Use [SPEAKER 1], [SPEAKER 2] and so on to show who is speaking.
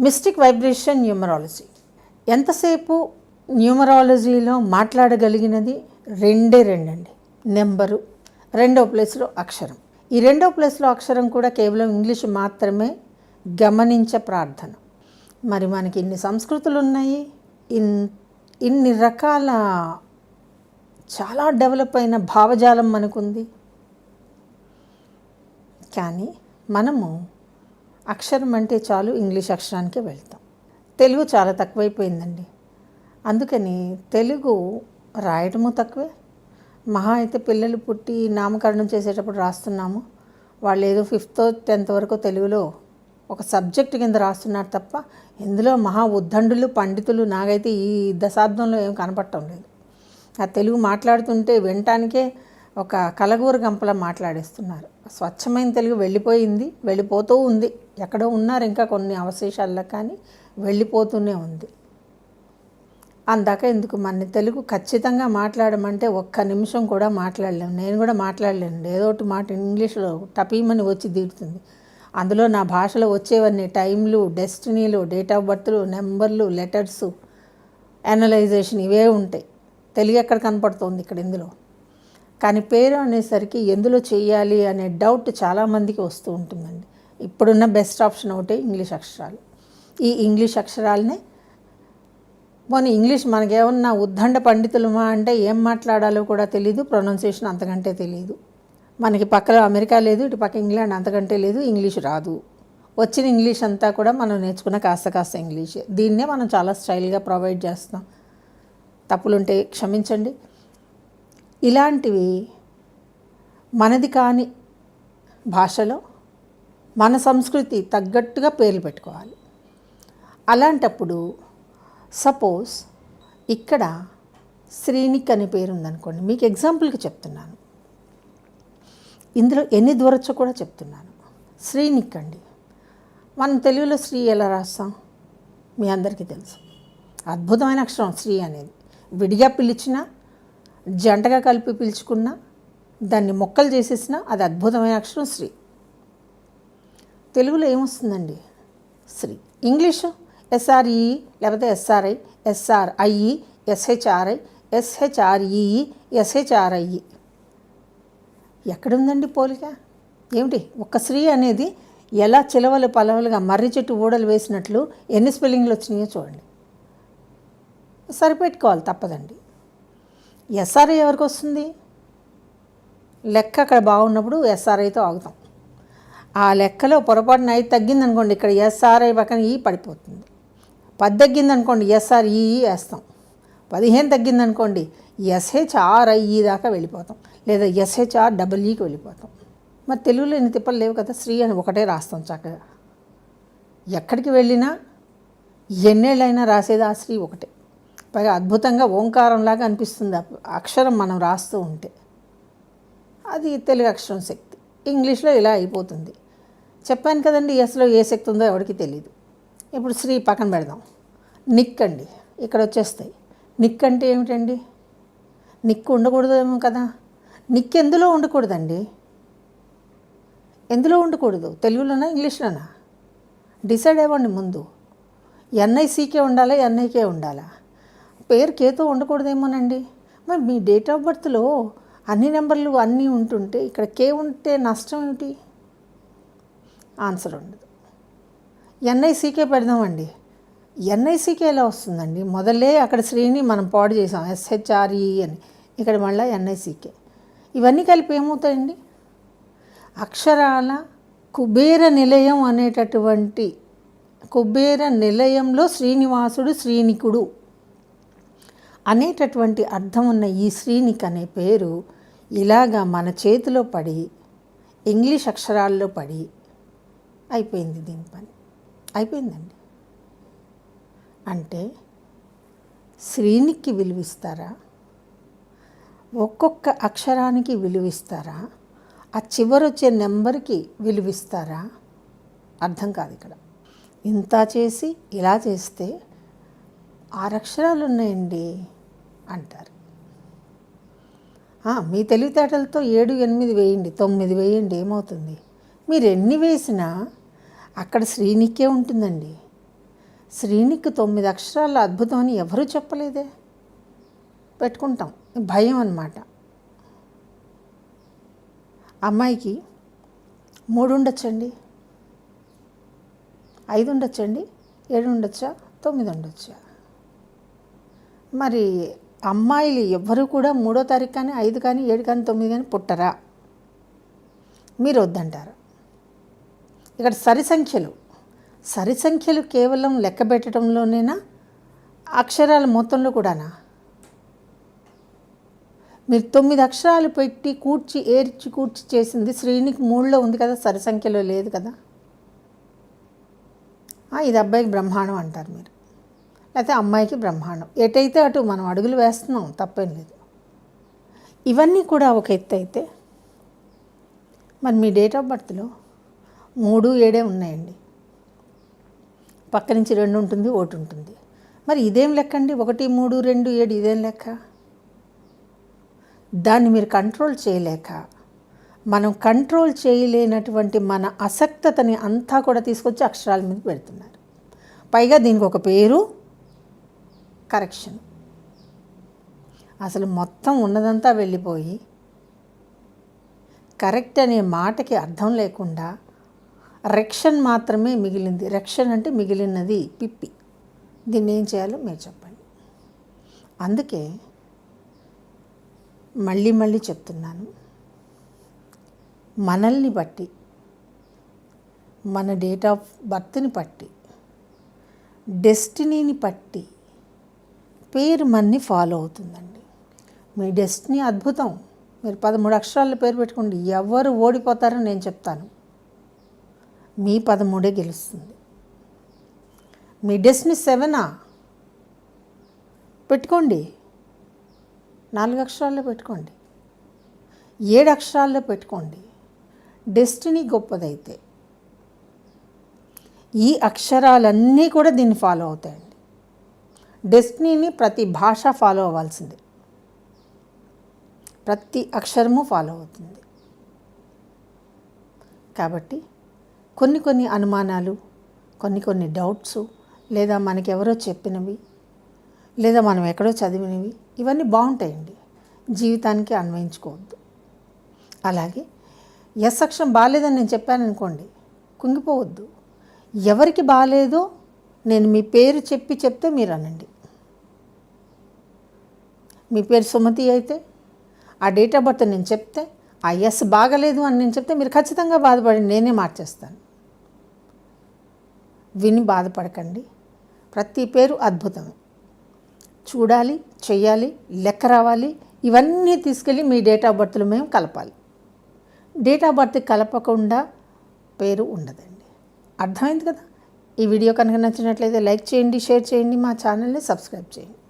[SPEAKER 1] Mystic vibration numerology. ఎంతసేపు న్యూమరాలజీలో మాట్లాడగలిగినది రెండే రెండండి. Number రెండో ప్లేస్లో అక్షరం. ఈ రెండో ప్లేస్లో అక్షరం కూడా కేవలం ఇంగ్లీష్ మాత్రమే గమనించ ప్రార్థన. మరి మనకి ఇన్ని సంస్కృతులు ఉన్నాయి ఇన్ ఇన్ని రకాల చాలా డెవలప్ అయిన భావజాలం మనకుంది. కానీ మనము అక్షరం అంటే చాలు ఇంగ్లీష్ అక్షరానికే వెళ్తాం. తెలుగు చాలా తక్కువైపోయిందండి. అందుకని తెలుగు రాయటము తక్కువే. మహా అయితే పిల్లలు పుట్టి నామకరణం చేసేటప్పుడు రాస్తున్నాము. వాళ్ళు ఏదో ఫిఫ్త్ టెన్త్ వరకు తెలుగులో ఒక సబ్జెక్ట్ కింద రాస్తున్నారు తప్ప ఇందులో మహా ఉద్దండులు పండితులు నాకైతే ఈ దశాబ్దంలో ఏం కనపడటం లేదు. ఆ తెలుగు మాట్లాడుతుంటే వినటానికే ఒక కలగూర గంపలా మాట్లాడేస్తున్నారు. స్వచ్ఛమైన తెలుగు వెళ్ళిపోయింది వెళ్ళిపోతూ ఉంది. ఎక్కడో ఉన్నారు ఇంకా కొన్ని అవశేషాల్లో కానీ వెళ్ళిపోతూనే ఉంది. అందాక ఎందుకు మన తెలుగు ఖచ్చితంగా మాట్లాడమంటే ఒక్క నిమిషం కూడా మాట్లాడలేము నేను కూడా మాట్లాడలేను. ఏదో ఒకటి మాట ఇంగ్లీష్లో టపీమని వచ్చి తీరుతుంది అందులో నా భాషలో వచ్చేవన్నీ టైంలు డెస్టినీలు డేట్ ఆఫ్ బర్త్లు నెంబర్లు లెటర్స్ అనలైజేషన్ ఇవే ఉంటాయి. తెలుగు ఎక్కడ కనపడుతుంది ఇక్కడ ఇందులో? కానీ పేరు అనేసరికి ఎందులో చేయాలి అనే డౌట్ చాలామందికి వస్తూ ఉంటుందండి. ఇప్పుడున్న బెస్ట్ ఆప్షన్ ఒకటి ఇంగ్లీష్ అక్షరాలు. ఈ ఇంగ్లీష్ అక్షరాలనే పోనీ ఇంగ్లీష్ మనకేమన్నా ఉద్దండ పండితులమా అంటే ఏం మాట్లాడాలో కూడా తెలియదు ప్రొనౌన్సియేషన్ అంతకంటే తెలియదు మనకి పక్కలో అమెరికా లేదు ఇటు పక్క ఇంగ్లాండ్ అంతకంటే లేదు ఇంగ్లీష్ రాదు. వచ్చిన ఇంగ్లీష్ అంతా కూడా మనం నేర్చుకున్న కాస్త కాస్త ఇంగ్లీష్ దీన్నే మనం చాలా స్టైల్గా ప్రొవైడ్ చేస్తాం తప్పులుంటే క్షమించండి. ఇలాంటివి మనది కాని భాషలో మన సంస్కృతి తగ్గట్టుగా పేర్లు పెట్టుకోవాలి. అలాంటప్పుడు సపోజ్ ఇక్కడ శ్రీనిక్ అనే పేరు ఉందనుకోండి మీకు ఎగ్జాంపుల్కి చెప్తున్నాను. ఇందులో ఎన్ని దూరచ్చో కూడా చెప్తున్నాను. శ్రీనిక్ అండి. మనం తెలుగులో శ్రీ ఎలా రాస్తాం? మీ అందరికీ తెలుసు. అద్భుతమైన అక్షరం శ్రీ అనేది. విడిగా పిలిచినా జంటగా కలిపి పిలుచుకున్నా దాన్ని మొక్కలు చేసేసినా అది అద్భుతమైన అక్షరం శ్రీ. తెలుగులో ఏమొస్తుందండి? శ్రీ ఇంగ్లీషు? ఎస్ఆర్ఈ లేకపోతే S R I S R I E S H R I S H R E E S H R I E ఎక్కడుందండి పోలిక? ఏమిటి? ఒక్క స్త్రీ అనేది ఎలా చిలవలు పలవలుగా మర్రి చెట్టు ఊడలు వేసినట్లు ఎన్ని స్పెల్లింగ్లు వచ్చినాయో చూడండి. సరిపెట్టుకోవాలి తప్పదండి. ఎస్ఆర్ఐ ఎవరికి వస్తుంది? లెక్క అక్కడ బాగున్నప్పుడు ఎస్ఆర్ఐతో ఆగుతాం. ఆ లెక్కలో పొరపాటున ఐదు తగ్గిందనుకోండి ఇక్కడ ఎస్ఆర్ఐ పక్కన ఈ పడిపోతుంది. పది తగ్గింది అనుకోండి ఎస్ఆర్ఈ e, e వేస్తాం. పదిహేను తగ్గిందనుకోండి ఎస్హెచ్ఆర్ఐఈ దాకా వెళ్ళిపోతాం. లేదా ఎస్హెచ్ఆర్ డబ్ల్యూకి వెళ్ళిపోతాం. మరి తెలుగులో ఎన్ని తిప్పలు లేవు కదా శ్రీ అని ఒకటే రాస్తాం చక్కగా. ఎక్కడికి వెళ్ళినా ఎన్నేళ్ళైనా రాసేది ఆ శ్రీ ఒకటే. పైగా అద్భుతంగా ఓంకారంలాగా అనిపిస్తుంది అక్షరం మనం రాస్తూ ఉంటే. అది తెలుగు అక్షరం శక్తి. ఇంగ్లీష్లో ఇలా అయిపోతుంది. చెప్పాను కదండి ఎస్లో ఏ శక్తి ఉందో ఎవరికి తెలియదు ఇప్పుడు శ్రీ పక్కన పెడదాం. నిక్ అండి ఇక్కడ వచ్చేస్తాయి. నిక్ అంటే ఏమిటండి? నిక్ ఉండకూడదేమో కదా. నిక్ ఎందులో ఉండకూడదండి? ఎందులో ఉండకూడదు? తెలుగులోనా ఇంగ్లీష్లోనా? డిసైడ్ అవ్వండి ముందు. ఎన్ఐసీకే ఉండాలా ఎన్ఐకే ఉండాలా? పేరు కేతో ఉండకూడదేమోనండి. మరి మీ డేట్ ఆఫ్ బర్త్లో అన్ని నెంబర్లు అన్నీ ఉంటుంటే ఇక్కడ కే ఉంటే నష్టం ఏమిటి? ఆన్సర్ ఉండదు. ఎన్ఐసీకే పెడదామండి. ఎన్ఐసీకే ఎలా వస్తుందండి? మొదలే అక్కడ శ్రేణి మనం పాడు చేసాం. ఎస్హెచ్ఆర్ఈ అని. ఇక్కడ మళ్ళీ ఎన్ఐసీకే. ఇవన్నీ కలిపి ఏమవుతాయండి? అక్షరాల కుబేర నిలయం అనేటటువంటి కుబేర నిలయంలో శ్రీనివాసుడు శ్రీనికుడు అనేటటువంటి అర్థం ఉన్న ఈ శ్రీనిక్ అనే పేరు ఇలాగా మన చేతిలో పడి ఇంగ్లీష్ అక్షరాల్లో పడి అయిపోయింది దీని పని. అయిపోయిందండి. అంటే శ్రీనికి విలువిస్తారా? ఒక్కొక్క అక్షరానికి విలువిస్తారా? ఆ చివరొచ్చే నెంబర్కి విలువిస్తారా? అర్థం కాదు ఇక్కడ. ఇంత చేసి ఇలా చేస్తే ఆరు అక్షరాలు ఉన్నాయండి అంటారు. మీ తెలివితేటలతో ఏడు ఎనిమిది వేయండి తొమ్మిది వేయండి ఏమవుతుంది? మీరు ఎన్ని వేసినా అక్కడ శ్రీనికే ఉంటుందండి. శ్రీనికి తొమ్మిది అక్షరాల అద్భుతం అని ఎవరూ చెప్పలేదే? పెట్టుకుంటాం. భయం అన్నమాట. అమ్మాయికి మూడు ఉండొచ్చండి. ఐదు ఉండొచ్చండి ఏడు ఉండొచ్చా తొమ్మిది ఉండొచ్చా? మరి అమ్మాయిలు ఎవ్వరూ కూడా మూడో తారీఖు కానీ ఐదు కానీ ఏడు కానీ తొమ్మిది కానీ పుట్టరా? మీరు వద్దంటారు. ఇక్కడ సరి సంఖ్యలు. సరి సంఖ్యలు కేవలం లెక్క పెట్టడంలోనేనా? అక్షరాల మొత్తంలో కూడానా? మీరు తొమ్మిది అక్షరాలు పెట్టి కూర్చి ఏర్చి కూర్చి చేసింది శ్రేణికి మూడులో ఉంది కదా సరి సంఖ్యలో లేదు కదా? ఇది అబ్బాయికి బ్రహ్మాండం అంటారు మీరు. లేకపోతే అమ్మాయికి బ్రహ్మాండం. ఎటైతే అటు మనం అడుగులు వేస్తున్నాం తప్పేం లేదు. ఇవన్నీ కూడా ఒక ఎత్తు అయితే మరి మీ డేట్ ఆఫ్ బర్త్లో మూడు ఏడే ఉన్నాయండి. పక్క నుంచి రెండు ఉంటుంది ఒకటి ఉంటుంది. మరి ఇదేం లెక్క అండి? ఒకటి మూడు రెండు ఏడు ఇదేం లెక్క? దాన్ని మీరు కంట్రోల్ చేయలేక మనం కంట్రోల్ చేయలేనటువంటి మన అసక్తతని అంతా కూడా తీసుకొచ్చి అక్షరాల మీద పెడుతున్నారు. పైగా దీనికి ఒక పేరు కరెక్షన్. అసలు మొత్తం ఉన్నదంతా వెళ్ళిపోయి కరెక్ట్ అనే మాటకి అర్థం లేకుండా రెక్షన్ మాత్రమే మిగిలింది. రెక్షన్ అంటే మిగిలినది పిప్పి. దీన్ని ఏం చేయాలో మీరు చెప్పండి. అందుకే మళ్ళీ మళ్ళీ చెప్తున్నాను. మనల్ని బట్టి మన డేట్ ఆఫ్ బర్త్ని బట్టి డెస్టినీని బట్టి పేరు మన్ని ఫాలో అవుతుందండి. మీ డెస్టినీ అద్భుతం. మీరు పదమూడు అక్షరాల పేరు పెట్టుకోండి. ఎవరు ఓడిపోతారో నేను చెప్తాను. మీ పదమూడే గెలుస్తుంది. మీ డెస్టినీ సెవెనా? పెట్టుకోండి. నాలుగు అక్షరాల్లో పెట్టుకోండి. ఏడు అక్షరాల్లో పెట్టుకోండి. డెస్టినీ గొప్పదైతే. ఈ అక్షరాలన్నీ కూడా దీన్ని ఫాలో అవుతాయండి. డెస్టినీని ప్రతి భాష ఫాలో అవ్వాల్సిందే. ప్రతి అక్షరము ఫాలో అవుతుంది. కాబట్టి కొన్ని కొన్ని అనుమానాలు కొన్ని కొన్ని డౌట్స్ లేదా మనకెవరో చెప్పినవి లేదా మనం ఎక్కడో చదివినవి ఇవన్నీ బాగుంటాయండి. జీవితానికి అన్వయించుకోవద్దు. అలాగే ఎస్ అక్షరం బాగాలేదని నేను చెప్పాను అనుకోండి కుంగిపోవద్దు. ఎవరికి బాగాలేదో నేను మీ పేరు చెప్పి చెప్తే మీరు అనండి. మీ పేరు సుమతి అయితే ఆ డేట్ ఆఫ్ బర్త్ నేను చెప్తే ఆ ఎస్ బాగలేదు అని నేను చెప్తే మీరు ఖచ్చితంగా బాధపడి నేనే మార్చేస్తాను. విని బాధపడకండి. ప్రతి పేరు అద్భుతమే. చూడాలి చెయ్యాలి లెక్క రావాలి ఇవన్నీ తీసుకెళ్ళి మీ డేట్ ఆఫ్ బర్త్లో మేము కలపాలి. డేట్ ఆఫ్ బర్త్ కలపకుండా పేరు ఉండదండి. అర్థమైంది కదా? ఈ వీడియో కనుక నచ్చినట్లయితే లైక్ చేయండి షేర్ చేయండి మా ఛానల్ని సబ్స్క్రైబ్ చేయండి.